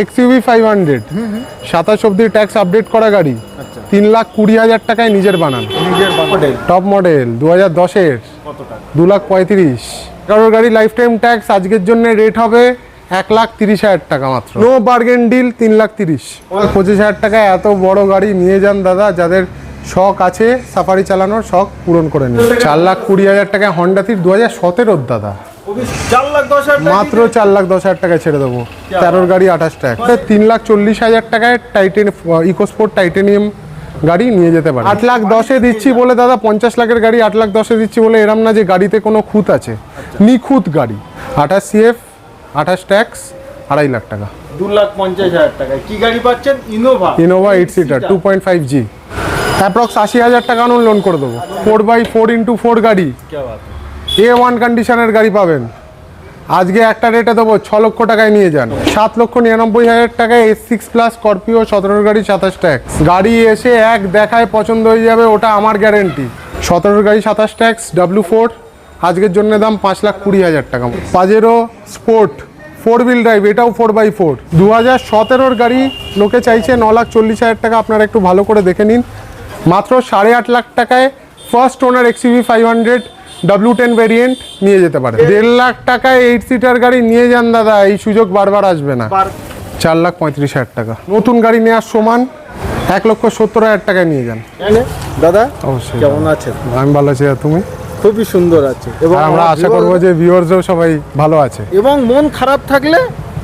X UV five hundred. সাতাশ অব্দি tax update করা গাড়ি। আচ্ছা। তিন লাখ কুড়ি হাজার টাকায় নিজের বানান। টপ মডেল দু হাজার দশের। দু লাখ পঁয়ত্রিশ। কারোর গাড়ি লাইফ টাইম ট্যাক্স আজকের জন্য রেট হবে এক লাখ তিরিশ হাজার টাকা মাত্র। নো বার্গেন ডিল তিন লাখ তিরিশ। পঁচিশ হাজার টাকায় এত বড় গাড়ি নিয়ে যান দাদা যাদের শখ আছে সাফারি চালানোর শখ পূরণ করে নিন। চার লাখ কুড়ি হাজার টাকায় হন্ডা থির দু হাজার সতেরোর দাদা। মাত্র চার লাখ দশ হাজার টাকায় ছেড়ে দেবো। তেরোর গাড়ি আঠাশ টাকা তিন লাখ চল্লিশ হাজার টাকায় টাইটেন ইকোস্পোর্ট টাইটেনিয়াম গাড়ি নিয়ে যেতে পারে। আট লাখ দশে দিচ্ছি বলে দাদা পঞ্চাশ লাখের গাড়ি আট লাখ দশে দিচ্ছি বলে এরম না যে গাড়িতে কোনো খুঁত আছে। নিখুঁত গাড়ি। আঠাশ সিএফ আঠাশ ট্যাক্স আড়াই লাখ টাকা। দু লাখ পঞ্চাশ হাজার টাকা কি গাড়ি পাচ্ছেন? Innova Innova eight seater two point five G approx আশি হাজার টাকা লোন করে দেবো। Four by four into four গাড়ি। এ ওয়ান কন্ডিশনের গাড়ি পাবেন। আজকে একটা রেটে দেবো, ছ লক্ষ টাকায় নিয়ে যান। সাত লক্ষ নিরানব্বই হাজার টাকায় এস সিক্স প্লাস স্করপিও সতেরোর গাড়ি সাতাশ ট্যাক্স গাড়ি এসে এক দেখায় পছন্দ হয়ে যাবে, ওটা আমার গ্যারেন্টি সতেরোর গাড়ি সাতাশ ট্যাক্স ডাব্লু ফোর আজকের জন্য দাম পাঁচ লাখ কুড়ি হাজার টাকা। Pajero sport four wheel drive এটাও ফোর বাই ফোর দু হাজার সতেরোর গাড়ি লোকে চাইছে ন লাখ চল্লিশ হাজার টাকা, আপনারা একটু ভালো করে দেখে নিন। মাত্র সাড়ে আট লাখ টাকায় first owner XUV five hundred W ten variant নিয়ে যেতে পারে। দেড় লাখ টাকায় এইট সিটার গাড়ি নিয়ে যান দাদা এই সুযোগ বারবার আসবে না। চার লাখ পঁয়ত্রিশ হাজার টাকা। নতুন গাড়ি নেওয়ার সমান এক লক্ষ সত্তর হাজার টাকায় নিয়ে যান। দাদা অবশ্যই। কেমন আছেন? আমি ভালো আছি তুমি? খুবই সুন্দর আছে। এবং আমরা আশা করব যে ভিউয়ার্সও সবাই ভালো আছে। এবং মন খারাপ থাকলে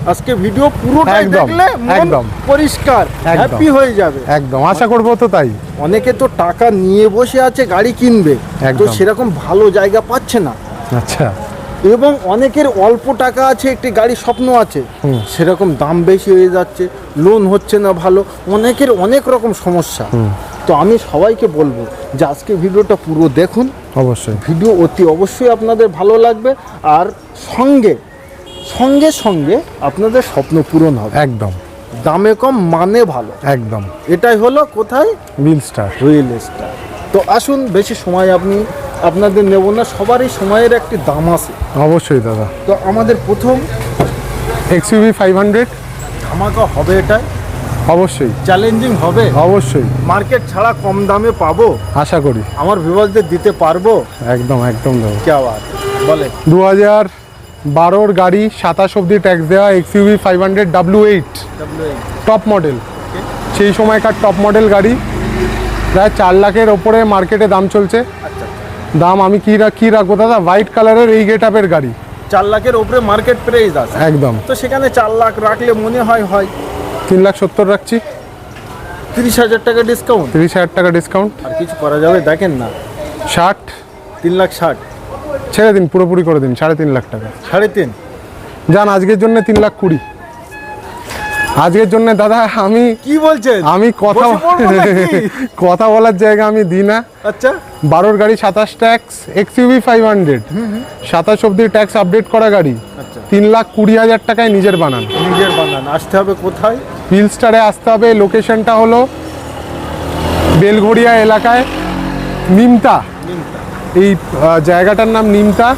আজকে ভিডিও পুরোটাই দেখলে একদম। পরিষ্কার হ্যাপি হয়ে যাবে। একদম আশা করব তো তাই। অনেকে তো টাকা নিয়ে বসে আছে গাড়ি কিনবে তো। সেরকম ভালো জায়গা পাচ্ছে না। আচ্ছা। এবং অনেকের অল্প টাকা আছে একটি গাড়ি স্বপ্ন আছে সেরকম দাম বেশি হয়ে যাচ্ছে লোন হচ্ছে না ভালো অনেকের অনেক রকম সমস্যা। তো আমি সবাইকে বলব যে আজকে ভিডিওটা পুরো দেখুন। অবশ্যই। ভিডিও অতি অবশ্যই আপনাদের ভালো লাগবে আর সঙ্গে সঙ্গে সঙ্গে আপনাদের স্বপ্ন পূরণ হবে। একদম। দামে কম মানে ভালো। একদম। এটাই হলো কোথায়? বিল স্টার রিয়েল স্টার তো আসুন বেশি সময় আপনি আপনাদের নেব না সবারই সময়ের একটি দাম আছে। অবশ্যই দাদা। তো আমাদের প্রথম এক্সইউভি ফাইভ হান্ড্রেড ধামাকা হবে এটাই? অবশ্যই। চ্যালেঞ্জিং হবে? অবশ্যই। মার্কেট ছাড়া কম দামে পাবো? আশা করি। আমার ভিভার্সদের দিতে পারব? একদম একদম দেবো কে আবার? বলে দু হাজার বারোর গাড়ি সাতাশ অব্দি ট্যাক্স দেওয়া XUV five hundred W eight top model সেই সময়কার টপ মডেল গাড়ি। প্রায় চার লাখের ওপরে মার্কেটে দাম চলছে। আচ্ছা দাম আমি কি রাখ কি রাখব দাদা? হোয়াইট কালারের এই গেট আপের গাড়ি। চার লাখের ওপরে মার্কেট প্রাইস আছে। একদম। তো সেখানে চার লাখ রাখলে মনে হয় হয়। তিন লাখ সত্তর রাখছি। তিরিশ হাজার টাকা ডিসকাউন্ট তিরিশ হাজার টাকা ডিসকাউন্ট আর কিছু করা যাবে দেখেন না। ষাট। তিন লাখ ষাট। ছেড়ে দিন পুরোপুরি করে দিন সাড়ে তিন লাখ টাকা। সাড়ে তিন? যান আজকের জন্য তিন লাখ কুড়ি। আজকের জন্য দাদা আমি কি বলছেন? আমি কথা? কথা বলার জায়গা আমি দিই না। আচ্ছা। বারোর গাড়ি সাতাশ tax X XUV five hundred সাতাশ অব্দি ট্যাক্স আপডেট করা গাড়ি। আচ্ছা। তিন লাখ কুড়ি হাজার টাকায় নিজের বানান। নিজের বানান। আসতে হবে কোথায়? হিল স্টারে আসতে হবে। লোকেশনটা হলো বেলঘড়িয়া এলাকায় নিমতা। এই জায়গাটার নাম নিমতা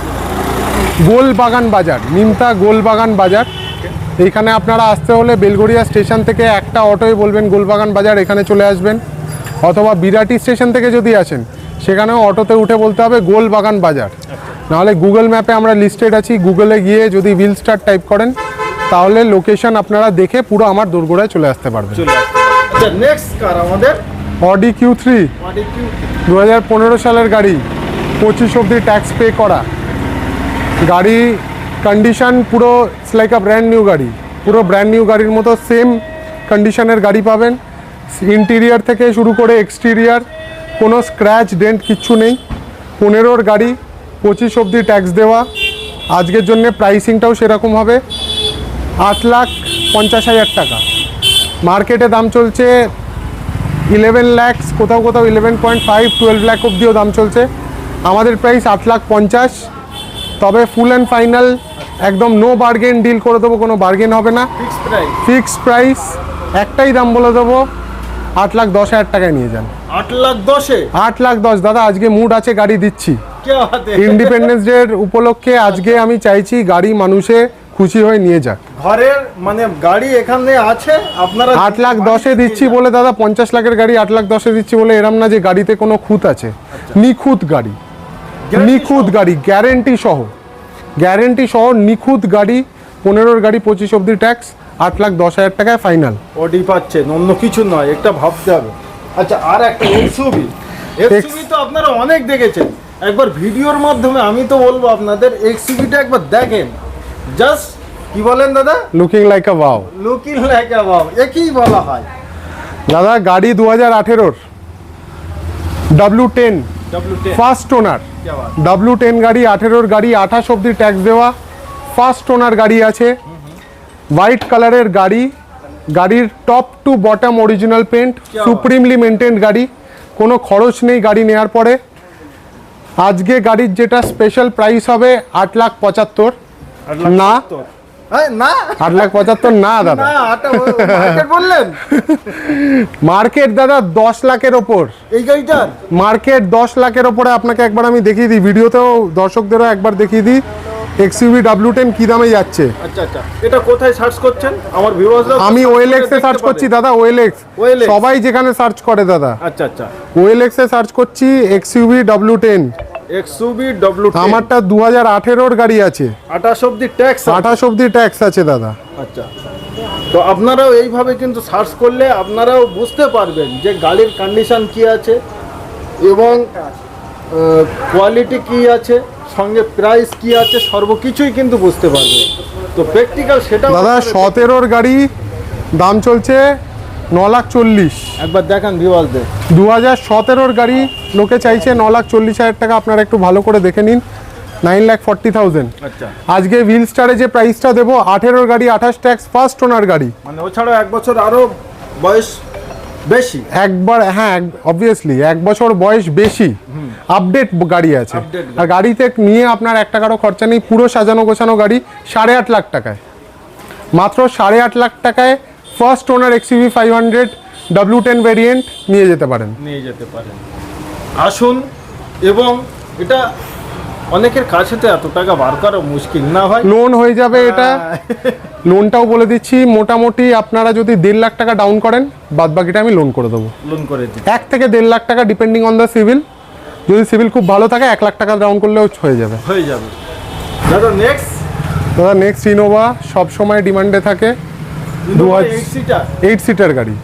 গোলবাগান বাজার নিমতা গোলবাগান বাজার। এইখানে আপনারা আসতে হলে বেলঘড়িয়া স্টেশন থেকে একটা অটোয় বলবেন গোলবাগান বাজার এখানে চলে আসবেন। অথবা বিরাটি স্টেশন থেকে যদি আসেন সেখানেও অটোতে উঠে বলতে হবে গোলবাগান বাজার। নাহলে গুগল ম্যাপে আমরা লিস্টেড আছি গুগলে গিয়ে যদি হুইল স্টার টাইপ করেন তাহলে লোকেশন আপনারা দেখে পুরো আমার দোরগোড়ায় চলে আসতে পারবেন। আচ্ছা নেক্সট কার আমাদের? অডি কিউ থ্রি দু হাজার পনেরো সালের গাড়ি। পঁচিশ অব্দি ট্যাক্স পে করা। গাড়ি কন্ডিশান পুরো লাইক আ ব্র্যান্ড নিউ গাড়ি। পুরো ব্র্যান্ড নিউ গাড়ির মতো সেম কন্ডিশনের গাড়ি পাবেন। ইন্টিরিয়ার থেকে শুরু করে এক্সটিরিয়ার কোনো স্ক্র্যাচ ডেন্ট কিচ্ছু নেই। পনেরোর গাড়ি, পঁচিশ অব্দি ট্যাক্স দেওয়া। আজকের জন্য প্রাইসিংটাও সেরকম হবে। আট লাখ পঞ্চাশ হাজার টাকা। মার্কেটে দাম চলছে ইলেভেন ল্যাক্স কোথাও কোথাও eleven point five twelve lakh অব্দিও দাম চলছে। আমাদের প্রাইস আট লাখ পঞ্চাশ। তবে ফুল অ্যান্ড ফাইনাল একদম নো বার্গেন ডিল করে দেবো কোনো বার্গেন হবে না। ফিক্স প্রাইস ফিক্সড প্রাইস একটাই দাম বলে দেবো আট লাখ দশ হাজার টাকায় নিয়ে যান। আট লাখ দশে? আট লাখ দশ দাদা আজকে মুড আছে গাড়ি দিচ্ছি। ইন্ডিপেন্ডেন্স ডের উপলক্ষে আজকে আমি চাইছি গাড়ি মানুষে খুশি হয়ে নিয়ে যাক। ঘরের মানে গাড়ি এখানে আছে আপনারা আট লাখ দশে দিচ্ছি বলে দাদা পঞ্চাশ লাখের গাড়ি আট লাখ দশে দিচ্ছি বলে এরম না যে গাড়িতে কোনো খুঁত আছে। নিখুঁত গাড়ি। নিখুঁত গাড়ি গ্যারেন্টি সহ। গ্যারেন্টি সহ নিখুঁত গাড়ি পনেরোর গাড়ি পঁচিশ অব্দি ট্যাক্স আট লাখ দশ হাজার টাকায় ফাইনাল অডি পাচ্ছেন অন্য কিছু নয় একটা ভাবতে হবে। আচ্ছা আর একটা এক্সুবি এক্সুবি তো আপনারা অনেক দেখেছেন। একবার ভিডিওর মাধ্যমে আমি তো বলব আপনাদের এক্সুবিটা একবার দেখেন। জাস্ট কি বলেন দাদা? Looking like a wow looking like অ্যাবাব একই বলা হয়। দাদা গাড়ি দু হাজার আঠেরোর W W ten first owner W ten গাড়ি আঠেরোর গাড়ি আঠাশ অব্দি ট্যাক্স দেওয়া। ফার্স্ট ওনার গাড়ি আছে। হোয়াইট কালারের গাড়ি। গাড়ির top to bottom original paint. Supremely maintain গাড়ি। কোনো খরচ নেই গাড়ি নেওয়ার পরে। আজকে গাড়ির যেটা স্পেশাল প্রাইস হবে আট লাখ পঁচাত্তর। না না। আট লাখ পঁচাত্তর না দাদা। মার্কেট বললেন? মার্কেট দাদা দশ লাখের ওপর। এই গাড়িটার? মার্কেট দশ লাখের ওপরে আপনাকে একবার আমি দেখিয়ে দিই। ভিডিওতেও দর্শকদেরও একবার দেখিয়ে দিই। এক্সইউভি টেন কী দামে যাচ্ছে? আচ্ছা আচ্ছা। এটা কোথায় সার্চ করছেন? আমার ভিউয়ার্সরা আমি এ সার্চ করছি দাদা সবাই যেখানে সার্চ করে দাদা। আচ্ছা আচ্ছা। এ সার্চ করছি XUV W ten XUV W আমারটা দু হাজার আঠেরোর গাড়ি আছে। আঠাশ অব্দি ট্যাক্স আঠাশ অব্দি ট্যাক্স আছে দাদা। আচ্ছা। তো আপনারাও এইভাবে কিন্তু সার্চ করলে আপনারাও বুঝতে পারবেন যে গাড়ির কন্ডিশন কি আছে এবং কোয়ালিটি কি আছে সঙ্গে প্রাইস কি আছে সর্বকিছুই কিন্তু বুঝতে পারবেন। তো প্র্যাকটিক্যাল সেটাও দাদা সতেরোর গাড়ি দাম চলছে ন লাখ চল্লিশ। একবার দেখান ভিউয়ার্সদের। দু হাজার সতেরোর গাড়ি লোকে চাইছে ন লাখ চল্লিশ হাজার টাকা আপনারা একটু ভালো করে দেখে নিন। Nine lakh forty thousand. আচ্ছা। আজকে হুইল স্টারে যে প্রাইসটা দেবো আঠেরোর গাড়ি আঠাশ ট্যাক্স ফার্স্ট ওনার গাড়ি। মানে ওছাড়াও এক বছর আরও বয়স বেশি। একবার হ্যাঁ অবভিয়াসলি এক বছর বয়স বেশি। আপডেট গাড়ি আছে। আর গাড়িতে নিয়ে আপনার এক টাকারও খরচা নেই পুরো সাজানো গোছানো গাড়ি সাড়ে আট লাখ টাকায়। মাত্র সাড়ে আট লাখ টাকায় first owner XUV five hundred W ten variant নিয়ে যেতে পারেন। নিয়ে যেতে পারেন। আসুন এবং এটা অনেকের কাছে তো এত টাকা বার করা মুশকিল না ভাই। লোন হয়ে যাবে এটা। লোনটাও বলে দিচ্ছি মোটামুটি আপনারা যদি দেড় লাখ টাকা ডাউন করেন বাদ বাকিটা আমি লোন করে দেবো। লোন করে দিই এক থেকে দেড় লাখ টাকা ডিপেন্ডিং অন দ্য সিভিল যদি সিভিল খুব ভালো থাকে এক লাখ টাকা ডাউন করলেও হয়ে যাবে। হয়ে যাবে। দাদা নেক্সট দাদা নেক্সট ইনোভা সব সময় ডিমান্ডে থাকে। দু হাজার- এইট সিটার গাড়ি।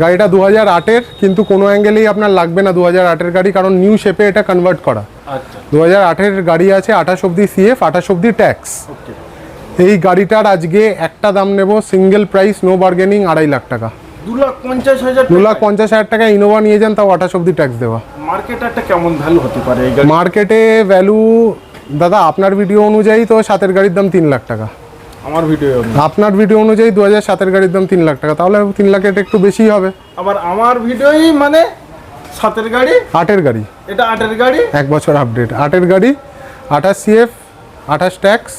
গাড়িটা দু হাজার আটের কিন্তু কোনো অ্যাঙ্গেলেই আপনার লাগবে না দু হাজার আটের গাড়ি কারণ নিউ শেপে এটা কনভার্ট করা। আচ্ছা। দু হাজার আটের গাড়ি আছে আঠাশ অব্দি সিএফ আঠাশ অব্দি ট্যাক্স এই গাড়িটার আজকে একটা দাম নেব সিঙ্গেল প্রাইস নো বার্গেনিং আড়াই লাখ টাকা। দু লাখ পঞ্চাশ হাজার দু লাখ পঞ্চাশ হাজার টাকা ইনোভা নিয়ে যান তাও আঠাশ অব্দি ট্যাক্স দেওয়া। মার্কেট একটা কেমন ভ্যালু হতে পারে মার্কেটে ভ্যালু দাদা আপনার ভিডিও অনুযায়ী তো সাতের গাড়ির দাম তিন লাখ টাকা। আমার ভিডিও আপনার ভিডিও অনুযায়ী দু হাজার সাতের গাড়ির দাম তিন লাখ টাকা তাহলে তিন লাখ এটা একটু বেশি হবে। আবার আমার ভিডিওই মানে সাতের গাড়ি? আটের গাড়ি। এটা আটের গাড়ি? এক বছর আপডেট আটের গাড়ি আঠাশ সিএফ আঠাশ ট্যাক্স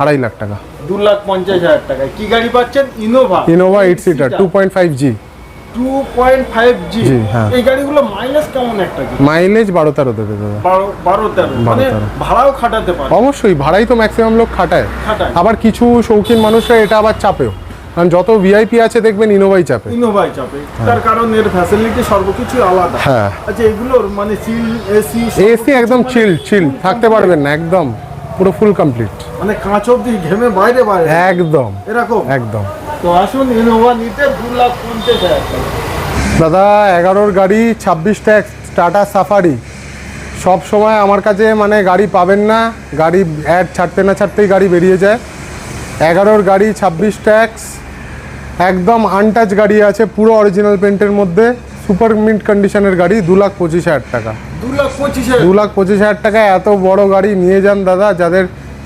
আড়াই লাখ টাকা। দু লাখ পঞ্চাশ হাজার টাকা কি গাড়ি পাচ্ছেন? Innova Innova eight seater two point five G হ্যাঁ। এই গাড়িগুলো মাইলেজ কেমন একটা মাইলেজ বারো তেরো দেবে দাদা। বারো বারো তেরো। মানে ভাড়াও খাটাতে পারে। অবশ্যই ভাড়াই তো ম্যাক্সিমাম লোক খাটায়। আবার কিছু শৌখিন মানুষরা এটা আবার চাপেও। কারণ যত ভিআইপি আছে দেখবেন ইনোভাই চাপে। ইনোভাই চাপে। তার কারণ এর ফ্যাসিলিটি সর্বকিছু আলাদা। হ্যাঁ। আচ্ছা এগুলোর মানে সিল এসি এসি একদম চিল চিল থাকতে পারবেন না একদম। পুরো ফুল কমপ্লিট মানে কাঁচ অব্দি ঘেমে বাইরে বাইরে। একদম। এরকম? একদম। তো আসুন ইনোভা নিতে দু লাখ পঞ্চাশ হাজার দাদা এগারোর গাড়ি ছাব্বিশ ট্যাক্স টাটা সাফারি। সব সময় আমার কাছে মানে গাড়ি পাবেন না গাড়ি অ্যাড ছাড়তে না ছাড়তেই গাড়ি বেরিয়ে যায়। এগারোর গাড়ি ছাব্বিশ ট্যাক্স একদম আনটাচ গাড়ি আছে পুরো অরিজিনাল পেন্টের মধ্যে সুপার মিন্ট কন্ডিশনের গাড়ি দু লাখ পঁচিশ হাজার টাকা। দু লাখ পঁচিশ হাজার। দু লাখ পঁচিশ হাজার টাকা এত বড় গাড়ি নিয়ে যান দাদা যাদের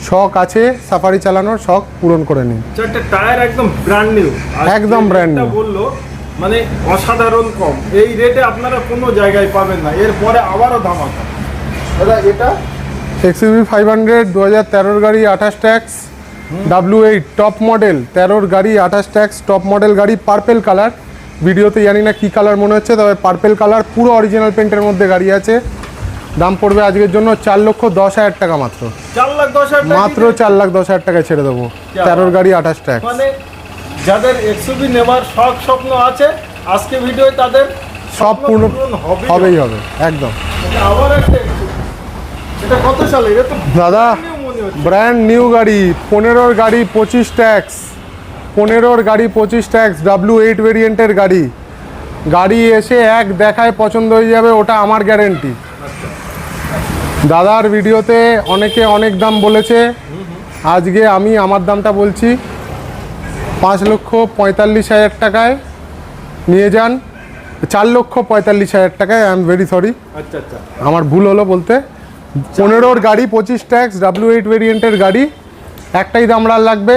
শখ আছে সাফারি চালানোর শখ পূরণ করে নিন। চারটে টায়ার একদম ব্র্যান্ড নিউ একদম brand new। বলল মানে অসাধারণ কম। এই রেটে আপনারা কোনো জায়গায় পাবেন না। এরপরে আবারও ধামাকা। দাদা এটা? এক্সইউভি ফাইভ হান্ড্রেড দু হাজার তেরোর গাড়ি আঠাশ tax W eight top model তেরোর গাড়ি আঠাশ ট্যাক্স টপ মডেল গাড়ি পার্পেল কালার ভিডিওতে জানি না কী কালার মনে হচ্ছে তবে পার্পেল কালার পুরো অরিজিনাল পেন্টের মধ্যে গাড়ি আছে। দাম পড়বে আজকের জন্য চার লক্ষ দশ হাজার টাকা মাত্র। মাত্র চার লাখ দশ হাজার টাকায় ছেড়ে দেবো। তেরোর গাড়ি আঠাশ ট্যাক্স। মানে যাদের এক্সুবি নেবার শখ স্বপ্ন আছে আজকে ভিডিও তাদের সব পূর্ণ হবেই। হবে একদম। আবার একটা এটা কত সালে? এটা তো দাদা ব্র্যান্ড নিউ গাড়ি পনেরোর গাড়ি পঁচিশ ট্যাক্স। পনেরোর গাড়ি পঁচিশ ট্যাক্স ডাব্লিউ এইট ভেরিয়েন্টের গাড়ি। গাড়ি এসে এক দেখায় পছন্দ হয়ে যাবে ওটা আমার গ্যারেন্টি দাদার ভিডিওতে অনেকে অনেক দাম বলেছে। আজকে আমি আমার দামটা বলছি পাঁচ লক্ষ পঁয়তাল্লিশ হাজার টাকায়। নিয়ে যান। চার লক্ষ পঁয়তাল্লিশ হাজার টাকায় আই এম ভেরি সরি আচ্ছা আচ্ছা। আমার ভুল হলো বলতে। পনেরোর গাড়ি পঁচিশ ট্যাক্স ডাব্লিউ এইট ভেরিয়েন্টের গাড়ি। একটাই দাম লাগবে।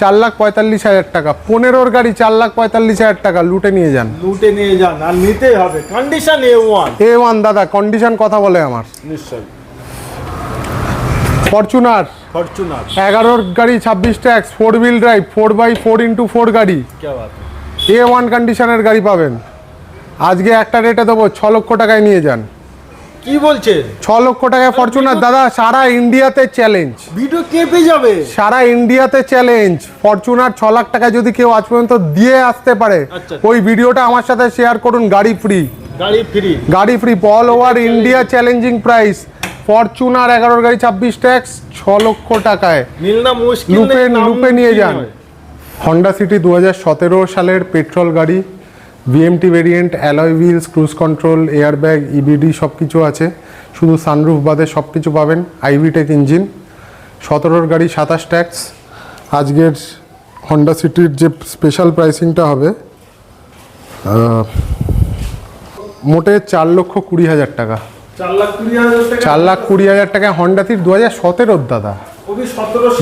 চার লাখ পঁয়তাল্লিশ হাজার টাকা। পনেরোর গাড়ি চার লাখ পঁয়তাল্লিশ হাজার টাকা লুটে নিয়ে যান। লুটে নিয়ে যান আর নিতেই হবে। Condition A one A one দাদা কন্ডিশন কথা বলে আমার। নিশ্চয়ই। ফরচুনার ফরচুনার এগারোর গাড়ি ছাব্বিশ tax four wheel drive four by four into four গাড়ি। এ ওয়ান কন্ডিশনের গাড়ি পাবেন। আজকে একটা রেটে দেবো ছ লক্ষ টাকায় নিয়ে যান। কি বলছেন ছ লক্ষ টাকায় ফরচুনার দাদা সারা ইন্ডিয়াতে চ্যালেঞ্জ ভিডিও কেঁপে যাবে? সারা ইন্ডিয়াতে চ্যালেঞ্জ ফরচুনার ছ লাখ টাকা যদি কেউ আজ পর্যন্ত দিয়ে আসতে পারে আচ্ছা। ওই ভিডিওটা আমার সাথে শেয়ার করুন গাড়ি ফ্রি গাড়ি ফ্রি গাড়ি free all over India challenging price Fortuner এগারোর গাড়ি ছাব্বিশ ট্যাক্স ছ লক্ষ টাকায়। লুপে লুপে নিয়ে যান। হন্ডা সিটি দু হাজার সতেরো সালের পেট্রোল গাড়ি। BMT variant alloy wheels cruise control air bag EBD সব কিছু আছে। শুধু সানরুফ বাদে সব কিছু পাবেন আইভিটেক ইঞ্জিন সতেরোর গাড়ি সাতাশ ট্যাক্স আজকের হন্ডা সিটির যে স্পেশাল প্রাইসিংটা হবে মোটে চার লক্ষ কুড়ি হাজার টাকা। চার লাখ কুড়ি হাজার টাকা। টাকায় হন্ডা সিট দু হাজার সতেরোর দাদা।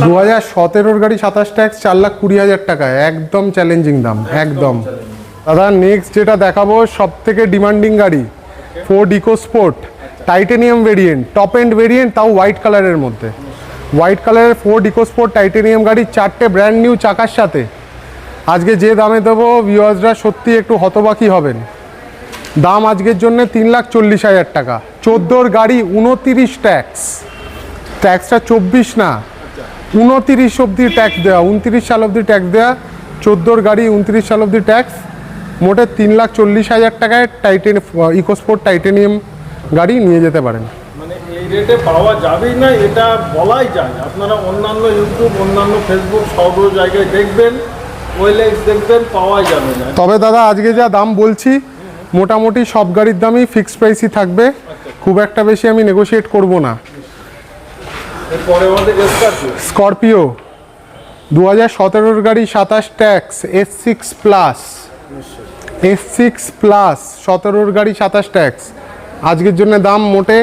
দু হাজার সতেরোর গাড়ি সাতাশ ট্যাক্স চার লাখ কুড়ি হাজার টাকায় একদম চ্যালেঞ্জিং দাম। একদম। দাদা নেক্সট যেটা দেখাবো সব থেকে ডিমান্ডিং গাড়ি Ford Eco Sport Titanium variant top end variant তাও হোয়াইট কালারের মধ্যে। হোয়াইট কালারের ফোর্ড ইকো স্পোর্ট টাইটেনিয়াম গাড়ি, চারটে ব্র্যান্ড নিউ চাকার সাথে। আজকে যে দামে দেবো ভিউয়ার্সরা সত্যি একটু হতবাকি হবেন। দাম আজকের জন্য তিন লাখ চল্লিশ হাজার টাকা। চোদ্দোর গাড়ি উনতিরিশ ট্যাক্স ট্যাক্সটা চব্বিশ না। উনতিরিশ অব্দি ট্যাক্স দেওয়া উনতিরিশ সাল অব্দি ট্যাক্স দেওয়া চোদ্দোর গাড়ি উনতিরিশ সাল অব্দি ট্যাক্স মোটে তিন লাখ চল্লিশ হাজার টাকায় টাইটেন ইকোস্পোর্ট টাইটেনিয়াম গাড়ি নিয়ে যেতে পারেন। মানে এই রেটে পাওয়া যাবেই না এটা বলাই যায়। আপনারা অন্যান্য ইউটিউব অন্যান্য ফেসবুক সব জায়গায় দেখবেন ওয়েলেক্স দেখবেন পাওয়া যাবে না। তবে দাদা আজকে যা দাম বলছি মোটামুটি সব গাড়ির দামই ফিক্সড প্রাইসই থাকবে। খুব একটা বেশি আমি নেগোশিয়েট করব না। স্করপিও দু হাজার সতেরোর গাড়ি সাতাশ tax S six plus S six plus সতেরোর গাড়ি সাতাশ ট্যাক্স আজকের জন্য দাম মোটে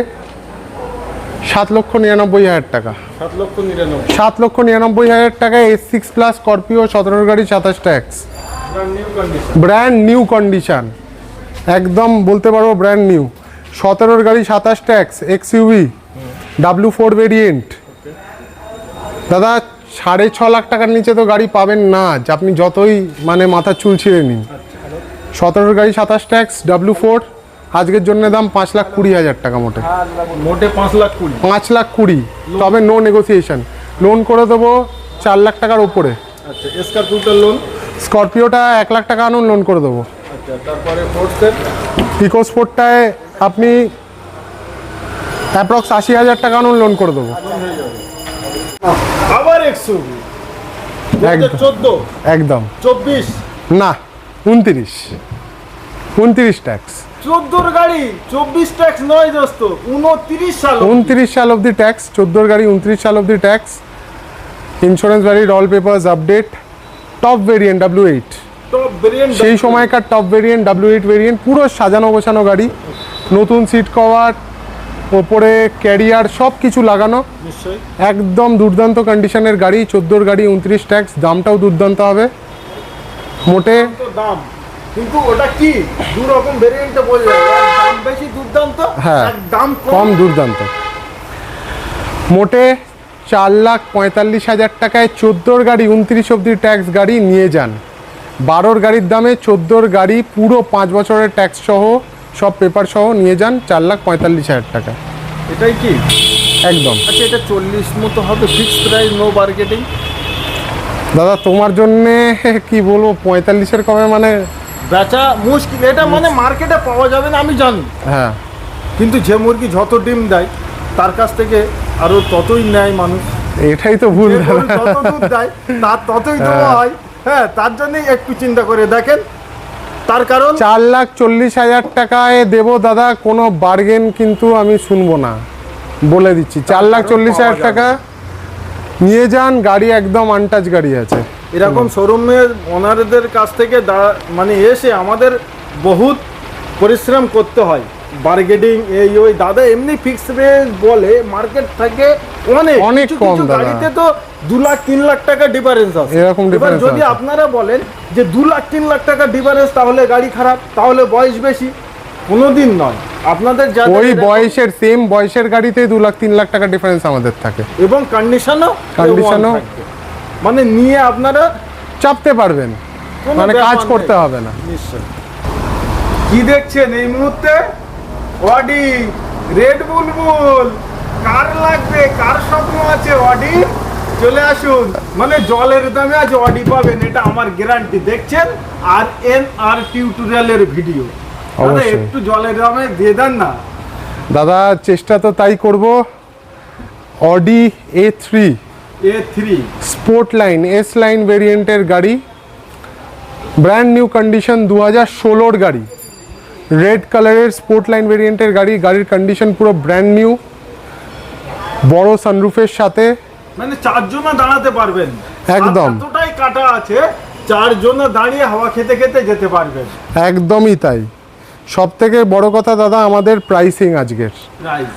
সাত লক্ষ নিরানব্বই হাজার টাকা। সাত লক্ষ নিরানব্বই। সাত লক্ষ নিরানব্বই হাজার টাকা এস সিক্স প্লাস স্করপিও সতেরোর গাড়ি সাতাশ ট্যাক্স ব্র্যান্ড নিউ কন্ডিশন একদম বলতে পারব ব্র্যান্ড নিউ সতেরোর গাড়ি সাতাশ tax X UV W four variant দাদা সাড়ে ছ লাখ টাকার নিচে তো গাড়ি পাবেন না যে আপনি যতই মানে মাথা চুল ছিঁড়ে নিন সতেরোর গাড়ি সাতাশ ট্যাক্স ডাব্লিউ ফোর আজকের জন্য দাম পাঁচ লাখ কুড়ি হাজার টাকা মোটে। মোটে পাঁচ লাখ কুড়ি। পাঁচ লাখ কুড়ি তবে নো নেগোসিয়েশন লোন করে দেবো চার লাখ টাকার ওপরে। আচ্ছা স্করপিওটার লোন স্করপিওটা এক লাখ টাকা আনুন লোন করে দেবো। আচ্ছা তারপরে ইকো স্পোর্টটায় আপনি অ্যাপ্রক্স আশি হাজার টাকা আনুন লোন করে দেবো। আবার এক্সুভি একদম। চোদ্দ। একদম। চব্বিশ। না উনতিরিশ। উনতিরিশ ট্যাক্স চোদ্দোর গাড়ি চব্বিশ ট্যাক্স নয় দোস্ত উনত্রিশ সাল উনতিরিশ সাল অবধি ট্যাক্স চোদ্দোর গাড়ি উনত্রিশ সাল অবধি tax insurance valid all papers update top variant W eight সেই সময়কার top variant W eight variant পুরো সাজানো গোছানো গাড়ি। নতুন সিট কভার ওপরে ক্যারিয়ার সব কিছু লাগানো একদম দুর্দান্ত কন্ডিশনের গাড়ি চোদ্দোর গাড়ি উনত্রিশ ট্যাক্স দামটাও দুর্দান্ত হবে। মোটে দাম। কিন্তু ওটা কি? দু রকম ভেরিয়েন্টে বললে দাম বেশি দুর্দান্ত হ্যাঁ। দাম কম। কম দুর্দান্ত। মোটে চার লাখ পঁয়তাল্লিশ হাজার টাকায় চোদ্দোর গাড়ি উনত্রিশ অব্দি ট্যাক্স গাড়ি নিয়ে যান। বারোর গাড়ির দামে চোদ্দোর গাড়ি পুরো পাঁচ বছরের ট্যাক্স সহ সব পেপার সহ নিয়ে যান চার লাখ পঁয়তাল্লিশ হাজার টাকা। এটাই কি? একদম। আচ্ছা এটা চল্লিশ মতো হবে ফিক্সড প্রাইস নো মার্কেটিং দাদা তোমার জন্যে কি বলব পঁয়তাল্লিশের কমে মানে বেচা মুশকিল এটা মানে মার্কেটে পাওয়া যাবে না আমি জানি। হ্যাঁ। কিন্তু যে মুরগি যত ডিম দেয় তার কাছ থেকে আরও ততই নেয় মানুষ। এটাই তো ভুল যত দুধ দেয় তার ততই দেওয়া হয়। হ্যাঁ। তার জন্যই একটু চিন্তা করে দেখেন। তার কারণ চার লাখ চল্লিশ হাজার টাকায় দেবো দাদা কোনো বার্গেন কিন্তু আমি শুনব না। বলে দিচ্ছি চার লাখ চল্লিশ হাজার টাকা। নিয়ে যান গাড়ি একদম আনটাচ গাড়ি আছে। এরকম শোরুমের ওনারদের কাছ থেকে মানে এসে আমাদের বহুত পরিশ্রম করতে হয়। বার্গেটিং এই ওই দাদা এমনি ফিক্স রেট বলে মার্কেট থেকে অনেক অনেক কম। গাড়িতে তো দু লাখ তিন লাখ টাকা ডিফারেন্স আছে। এরকম ডিফারেন্স যদি আপনারা বলেন যে দু লাখ তিন লাখ টাকা ডিফারেন্স তাহলে গাড়ি খারাপ তাহলে বয়স বেশি। কোনোদিন নয়। আপনাদের যাদের ওই বয়সের সেম বয়সের গাড়িতেই দু লাখ তিন লাখ টাকা ডিফারেন্স আমাদের থাকে। এবং কন্ডিশনও Condition ও- মানে নিয়ে আপনারা চাপতে পারবেন। মানে কাজ করতে হবে না। নিশ্চয় কি দেখছেন এই মুহূর্তে? অডি রেড বুলবুল কার লাগবে? কার স্বপ্ন আছে অডি? চলে আসুন। মানে জলের দামে আজ অডি পাবেন এটা আমার গ্যারান্টি দেখছেন? আর এন আর টিউটোরিয়ালের ভিডিও একটু জলের দামে দিয়ে দেন না। দাদা চেষ্টা তো তাই করব। Audi A three A three sport line S line ভেরিয়েন্টের গাড়ি ব্র্যান্ড নিউ কন্ডিশন দু হাজার ষোলোর গাড়ি। রেড কালারের স্পোর্ট লাইন ভেরিয়েন্টের গাড়ি গাড়ির কন্ডিশন পুরো ব্র্যান্ড নিউ বড় সানরুফের সাথে। মানে চারজনা দাঁড়াতে পারবেন। একদম। এতটাই কাটা আছে চারজনা দাঁড়িয়ে হাওয়া খেতে খেতে যেতে পারবেন। একদমই তাই। সব থেকে বড় কথা দাদা আমাদের প্রাইসিং আজকের। প্রাইস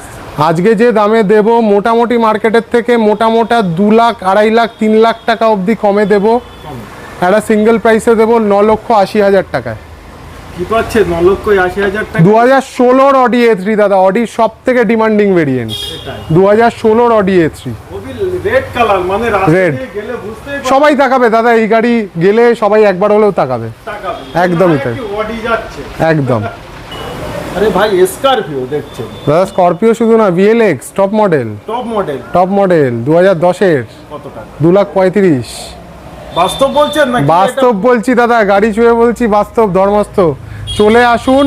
আজকে যে দামে দেব মোটামুটি মার্কেটের থেকে মোটা মোটা দু লাখ আড়াই লাখ তিন লাখ টাকা অবধি কমে দেব। একটা সিঙ্গেল প্রাইসে দেবো ন লক্ষ আশি হাজার টাকায়। দু হাজার ষোলোর অডি এ থ্রি দাদা অডির সব থেকে ডিমান্ডিং ভেরিয়েন্ট দু হাজার ষোলোর Audi A three. Red colour মানে সবাই তাকাবে দাদা এই গাড়ি গেলে সবাই একবার হলেও তাকাবে। একদমই তাই। একদম। আরে ভাই স্করপিও দেখছেন? দাদা স্করপিও শুধু না VLX top model top model top model দু হাজার দশের। কত টাকা? দু লাখ পঁয়ত্রিশ। বাস্তব বলছেন না বাস্তব বলছি দাদা গাড়ি ছুঁয়ে বলছি বাস্তব ধর্মস্থ। চলে আসুন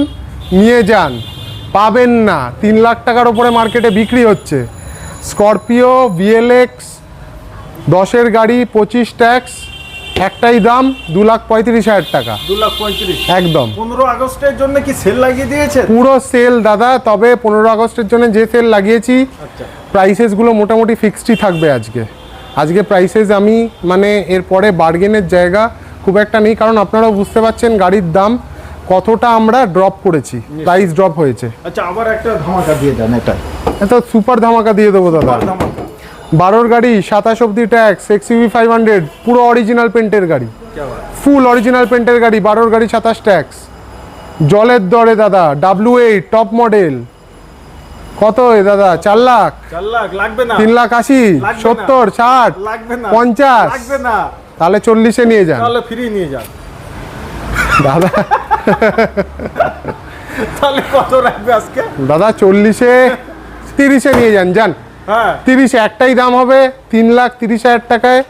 নিয়ে যান। পাবেন না তিন লাখ টাকার ওপরে মার্কেটে বিক্রি হচ্ছে। স্করপিও ভিএলএক্স দশের গাড়ি পঁচিশ ট্যাক্স একটাই দাম দু লাখ পঁয়ত্রিশ হাজার টাকা। দু লাখ পঁয়ত্রিশ। একদম। পনেরো আগস্টের জন্য কি সেল লাগিয়ে দিয়েছেন? পুরো সেল দাদা তবে পনেরো আগস্টের জন্য যে সেল লাগিয়েছি আচ্ছা। প্রাইসেসগুলো মোটামুটি ফিক্সডই থাকবে আজকে। আজকে প্রাইসেস আমি মানে এরপরে বার্গেনের জায়গা খুব একটা নেই কারণ আপনারাও বুঝতে পারছেন গাড়ির দাম কতটা আমরা ড্রপ করেছি প্রাইস ড্রপ হয়েছে। আচ্ছা আবার একটা ধামাকা দিয়ে দেন এটা এত সুপার ধামাকা দিয়ে দেবো দাদা। বারোর গাড়ি সাতাশ অব্দি ট্যাক্স এক্সইউভি ফাইভ হান্ড্রেড পুরো অরিজিনাল পেন্টের গাড়ি। ফুল অরিজিনাল পেন্টের গাড়ি বারোর গাড়ি সাতাশ ট্যাক্স জলের দরে দাদা ডাব্লিউ এইট টপ মডেল কত দাদা? চার লাখ। তিন লাখ আশি সত্তর ষাট পঞ্চাশ। তাহলে চল্লিশে নিয়ে যান। ফ্রি নিয়ে যান। দাদা। তাহলে কত লাগবে আজকে? দাদা চল্লিশে তিরিশে নিয়ে যান যান। তিরিশে একটাই দাম হবে তিন লাখ তিরিশ হাজার টাকায়।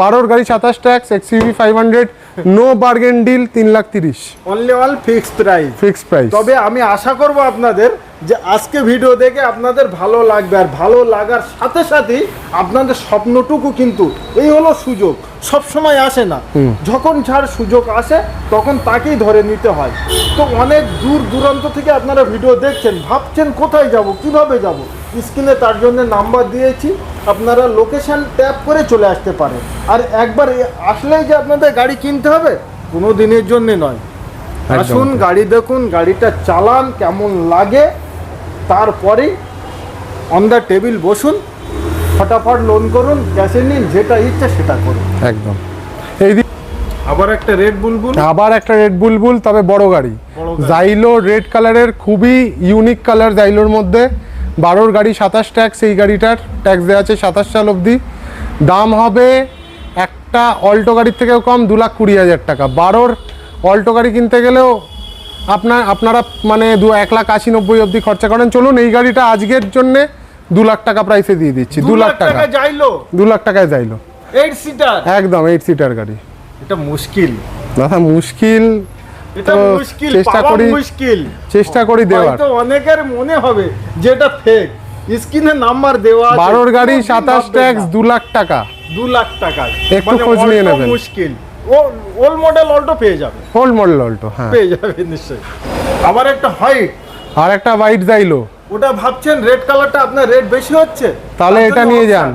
বারোর গাড়ি সাতাশ tax XUV five hundred no bargain deal তিন লাখ তিরিশ। Only all fixed price fixed price তবে আমি আশা করব আপনাদের যে আজকে ভিডিও দেখে আপনাদের ভালো লাগবে আর ভালো লাগার সাথে সাথেই আপনাদের স্বপ্নটুকু কিন্তু এই হলো সুযোগ। সব সময় আসে না। যখন যার সুযোগ আসে তখন তাকেই ধরে নিতে হয়। তো অনেক দূর দূরান্ত থেকে আপনারা ভিডিও দেখছেন ভাবছেন কোথায় যাব কীভাবে যাব? স্ক্রিনে তার জন্য নাম্বার দিয়েছি। আপনারা লোকেশান ট্যাপ করে চলে আসতে পারেন। আর একবার আসলেই যে আপনাদের গাড়ি কিনতে হবে কোনো দিনের জন্যে নয়। আসুন গাড়ি দেখুন গাড়িটা চালান কেমন লাগে। তারপরেই অন দ্য টেবিল বসুন ফটাফট লোন করুন ক্যাশে নিন যেটা ইচ্ছা সেটা করুন। একদম। এই দিক আবার একটা রেড বুলবুল আবার একটা রেড বুলবুল তবে বড় গাড়ি। বড় গাড়ি। জাইলো রেড কালারের খুবই ইউনিক কালার জাইলোর মধ্যে। বারোর গাড়ি সাতাশ ট্যাক্স এই গাড়িটার ট্যাক্স দেওয়া আছে সাতাশ সাল অবধি। দাম হবে একটা অল্টো গাড়ির থেকেও কম দু লাখ কুড়ি হাজার টাকা। বারোর অল্টো গাড়ি কিনতে গেলেও আপনার আপনারা মানে দু এক লাখ আশি নব্বই অবধি খরচা করেন। চলুন এই গাড়িটা আজকের জন্যে দু লাখ টাকা প্রাইসে দিয়ে দিচ্ছি। দু লাখ টাকা যাইলো? দু লাখ টাকায় যাইলো। এইট সিটার একদম এইট সিটার গাড়ি। এটা মুশকিল। দাদা মুশকিল চেষ্টা করি- মুশকিল। চেষ্টা করি দেওয়ার। অনেকের মনে হবে যে এটা ফেক স্ক্রিনে নাম্বার দেওয়া বারোর গাড়ি সাতাশ ট্যাক্স দু লাখ টাকা। দু লাখ টাকায় একটু মানে খোঁজ নিয়ে নেবেন। মুশকিল। ওল্ড মডেল অল্টো পেয়ে যাবে। ওল্ড মডেল অল্টো হ্যাঁ। পেয়ে যাবে নিশ্চয়ই। আবার একটা হোয়াইট আর একটা হোয়াইট যাইলো। ওটা ভাবছেন রেড কালারটা আপনার রেড বেশি হচ্ছে? তাহলে এটা নিয়ে যান।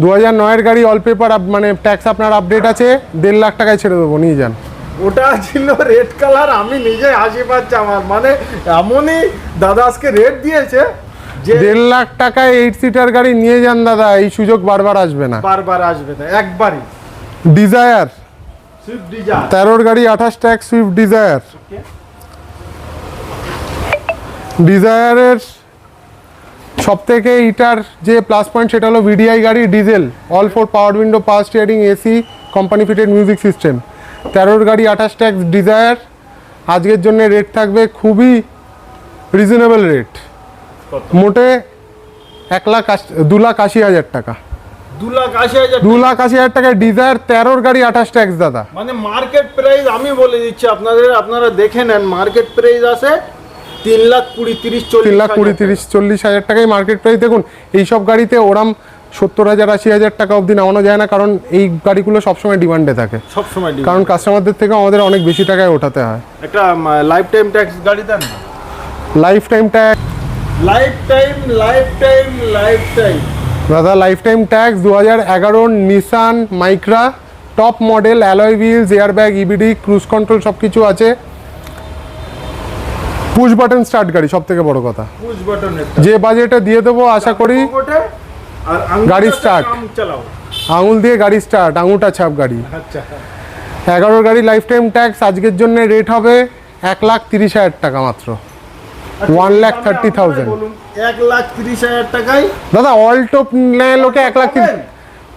দু হাজার নয়ের গাড়ি অল পেপার মানে ট্যাক্স আপনার আপডেট আছে দেড় লাখ টাকায় ছেড়ে দেবো নিয়ে যান। ওটা ছিল রেড কালার আমি নিজে হাসি পাচ্ছি আমার। মানে এমনই দাদা আজকে রেড দিয়েছে যে দেড় লাখ টাকায় এইট সিটার গাড়ি নিয়ে যান দাদা এই সুযোগ বারবার আসবে না। বারবার আসবে না একবারই। ডিজায়ার তেরোর গাড়ি আঠাশ ট্যাক্স সুইফট ডিজায়ার ডিজায়ারের সব থেকে ইটার যে প্লাস পয়েন্ট সেটা হলো ভিডিআই গাড়ি diesel all four power window power steering AC company fitted music system তেরোর গাড়ি আঠাশ ট্যাক্স ডিজায়ার আজকের জন্য রেট থাকবে খুবই রিজনেবল রেট মোটে এক লাখ দু লাখ আশি হাজার টাকা। দু লাখ আশি হাজার টাকায় ডিজায়ার তেরোর গাড়ি আঠাশ ট্যাক্স দাদা। মানে মার্কেট প্রাইস আমি বলে দিচ্ছি আপনাদের আপনারা দেখে নেন মার্কেট প্রাইস আছে তিন লাখ কুড়ি তিরিশ তিন লাখ কুড়ি তিরিশ চল্লিশ হাজার টাকায় মার্কেট প্রাইস। দেখুন এইসব গাড়িতে ওরাম সত্তর হাজার আশি হাজার টাকা অবধি নামানো যায় না কারণ এই গাড়িগুলো সবসময় ডিমান্ডে থাকে। টাকা। সবসময়। কারণ কাস্টমারদের থেকে আমাদের অনেক বেশি টাকায় ওঠাতে হয়। একটা লাইফ টাইম ট্যাক্স গাড়ি দেন life time tax life time life time life time দাদা লাইফ টাইম ট্যাক্স দু হাজার এগারোর Nissan Micra top model alloy wheels air bag EBD cruise control সব কিছু আছে। পুশ বাটন স্টার্ট গাড়ি সব থেকে বড় কথা। পুশ বাটন যে বাজেটে দিয়ে দেবো আশা করি গাড়ি চালাও। আঙুল দিয়ে গাড়ি স্টার্ট আঙুটা ছাপ গাড়ি। আচ্ছা। এগারোর গাড়ি লাইফ টাইম ট্যাক্স আজকের জন্য রেট হবে এক লাখ তিরিশ হাজার টাকা মাত্র। Lakh thirty thousand. বলুন এক লাখ তিরিশ হাজার টাকায় দাদা অল্টো নেয় লোকে এক লাখ তিরিশ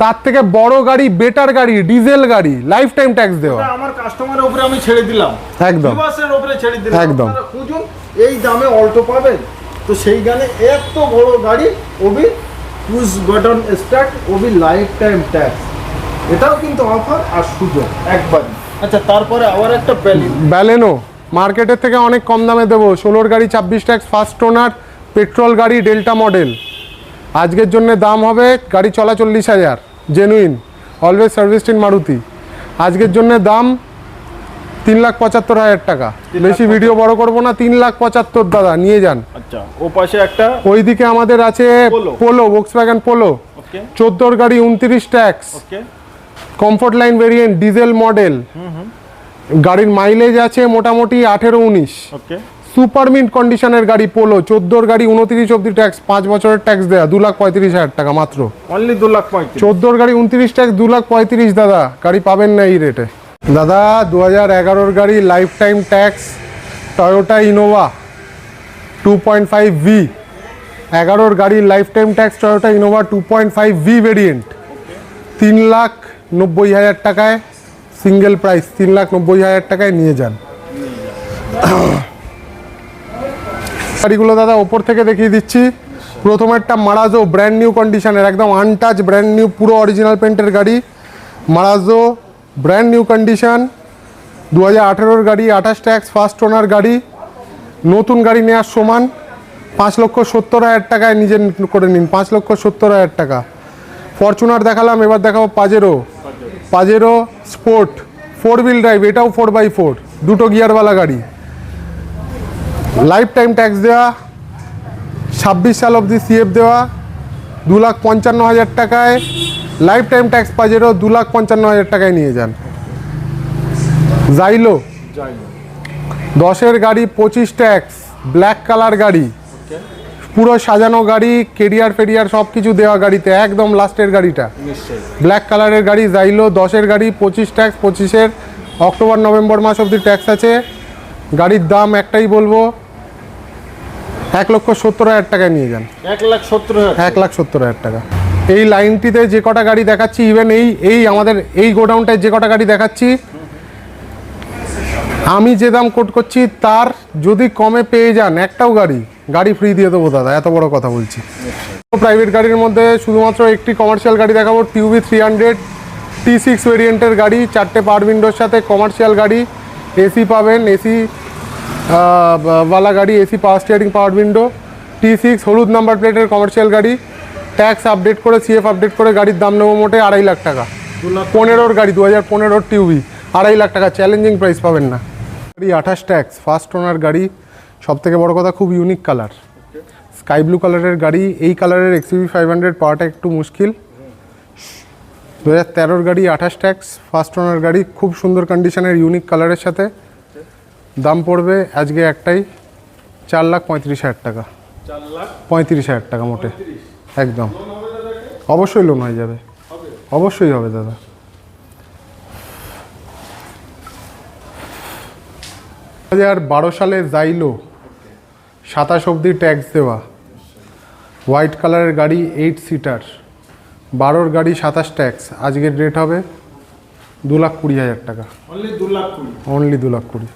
তার থেকে বড় গাড়ি বেটার গাড়ি ডিজেল গাড়ি লাইফ টাইম ট্যাক্স দেওয়া আমার কাস্টমারের উপরে আমি ছেড়ে দিলাম। একদম। উপরে ছেড়ে দিলাম। একদম। খুঁজুন এই দামে অল্টো পাবেন। তো সেই গানে এত বড় গাড়ি ওবি পুশ বাটন স্টার্ট ওবি লাইফ টাইম ট্যাক্স এটাও কিন্তু অফার আর সুযোগ একবারই। আচ্ছা তারপরে আবার একটা ব্যালেনো মার্কেটের থেকে অনেক কম দামে দেবো। ষোলোর গাড়ি ছাব্বিশ ট্যাক্স ফার্স্ট ওনার পেট্রোল গাড়ি ডেল্টা মডেল। আজকের জন্য দাম হবে গাড়ি চলা চল্লিশ হাজার genuine always serviced in Maruti. আজকের জন্য দাম তিন লাখ পঁচাত্তর হাজার টাকা। বেশি ভিডিও বড় করব না তিন লাখ পঁচাত্তর দাদা নিয়ে যান। আচ্ছা ও পাশে একটা ওইদিকে আমাদের আছে পোলো। ভোক্স ভ্যাগন পোলো। চোদ্দোর গাড়ি উনত্রিশ tax. Comfort line variant diesel model গাড়ির মাইলেজ আছে মোটামুটি আঠেরো উনিশ। ওকে সুপার মিন্ট কন্ডিশনের গাড়ি পোলো চোদ্দোর গাড়ি উনত্রিশ অব্দি ট্যাক্স পাঁচ বছরের ট্যাক্স দেয়া দু লাখ পঁয়ত্রিশ হাজার টাকা মাত্র। অনলি দু লাখ পঁয়ত্রিশ। চোদ্দোর গাড়ি উনত্রিশ ট্যাক্স দু লাখ পঁয়ত্রিশ দাদা গাড়ি পাবেন না এই রেটে দাদা দু হাজার এগারোর গাড়ি life time tax Toyota Innova two point five V এগারোর গাড়ি life time tax Toyota Innova two point five V variant তিন লাখ নব্বই হাজার টাকায় সিঙ্গেল প্রাইস তিন লাখ নব্বই হাজার টাকায় নিয়ে যান। গাড়িগুলো দাদা ওপর থেকে দেখিয়ে দিচ্ছি। প্রথমেরটা মারাজো ব্র্যান্ড নিউ কন্ডিশনের একদম আনটাচ ব্র্যান্ড নিউ পুরো অরিজিনাল পেন্টের গাড়ি। মারাজো ব্র্যান্ড নিউ কন্ডিশন দু হাজার গাড়ি, আঠাশ ট্যাক্স ফার্স্ট ওনার গাড়ি। নতুন গাড়ি নেওয়ার সমান পাঁচ লক্ষ সত্তর হাজার টাকায় নিজে করে নিন, পাঁচ লক্ষ সত্তর হাজার টাকা। ফরচুনার দেখালাম, এবার দেখাবো Pajero Pajero sport four wheel drive এটাও ফোর বাই ফোর দুটো গিয়ারওয়ালা গাড়ি। লাইফ টাইম ট্যাক্স দেওয়া ছাব্বিশ সাল অবধি সিএফ দেওয়া দু লাখ পঞ্চান্ন হাজার টাকায় লাইফ টাইম ট্যাক্স পাজেরও দু লাখ পঞ্চান্ন হাজার টাকায় নিয়ে যান। জাইলো যাই দশের গাড়ি পঁচিশ ট্যাক্স ব্ল্যাক কালার গাড়ি। পুরো সাজানো গাড়ি কেরিয়ার ফেরিয়ার সব কিছু দেওয়া গাড়িতে একদম লাস্টের গাড়িটা। ব্ল্যাক কালারের গাড়ি যাইলো দশের গাড়ি পঁচিশ ট্যাক্স পঁচিশের অক্টোবর নভেম্বর মাস অবধি ট্যাক্স আছে। গাড়ির দাম একটাই বলব এক লক্ষ সত্তর হাজার টাকায় নিয়ে যান। এক লাখ সত্তর এক লাখ সত্তর হাজার টাকা। এই লাইনটিতে যে কটা গাড়ি দেখাচ্ছি ইভেন এই এই আমাদের এই গোডাউনটায় যে কটা গাড়ি দেখাচ্ছি আমি যে দাম কোট করছি তার যদি কমে পেয়ে যান একটাও গাড়ি গাড়ি ফ্রি দিয়ে দেবো দাদা, এত বড় কথা বলছি। প্রাইভেট গাড়ির মধ্যে শুধুমাত্র একটি কমার্শিয়াল গাড়ি দেখাবো TUV three hundred T six ভেরিয়েন্টের গাড়ি, চারটে পাওয়ার উইন্ডোর সাথে কমার্শিয়াল গাড়ি এসি পাবেন এসি ওয়ালা গাড়ি AC power steering power window T six হলুদ নাম্বার প্লেটের কমার্শিয়াল গাড়ি ট্যাক্স আপডেট করে সিএফ আপডেট করে গাড়ির দাম নেব মোটে আড়াই লাখ টাকা। পনেরোর গাড়ি দু হাজার পনেরোর টিউবি আড়াই লাখ টাকা চ্যালেঞ্জিং প্রাইস পাবেন না। গাড়ি আঠাশ ট্যাক্স ফার্স্ট ওনার গাড়ি সব থেকে বড় কথা খুব ইউনিক কালার স্কাই ব্লু কালারের গাড়ি এই কালারের এক্সিবি ফাইভ হান্ড্রেড পাওয়াটা একটু মুশকিল। দু হাজার তেরোর গাড়ি আঠাশ ট্যাক্স ফার্স্ট ওনার গাড়ি খুব সুন্দর কন্ডিশনের ইউনিক কালারের সাথে। দাম পড়বে আজকে একটাই চার লাখ পঁয়ত্রিশ হাজার টাকা। পঁয়ত্রিশ হাজার টাকা মোটে। একদম। অবশ্যই লোন হয়ে যাবে। অবশ্যই হবে দাদা। দু হাজার বারো সালে জাইলো সাতাশ অবধি ট্যাক্স দেওয়া। হোয়াইট কালারের গাড়ি এইট সিটার বারোর গাড়ি সাতাশ ট্যাক্স আজকের রেট হবে দু লাখ কুড়ি হাজার টাকা। অনলি দু লাখ কুড়ি। অনলি দু লাখ কুড়ি।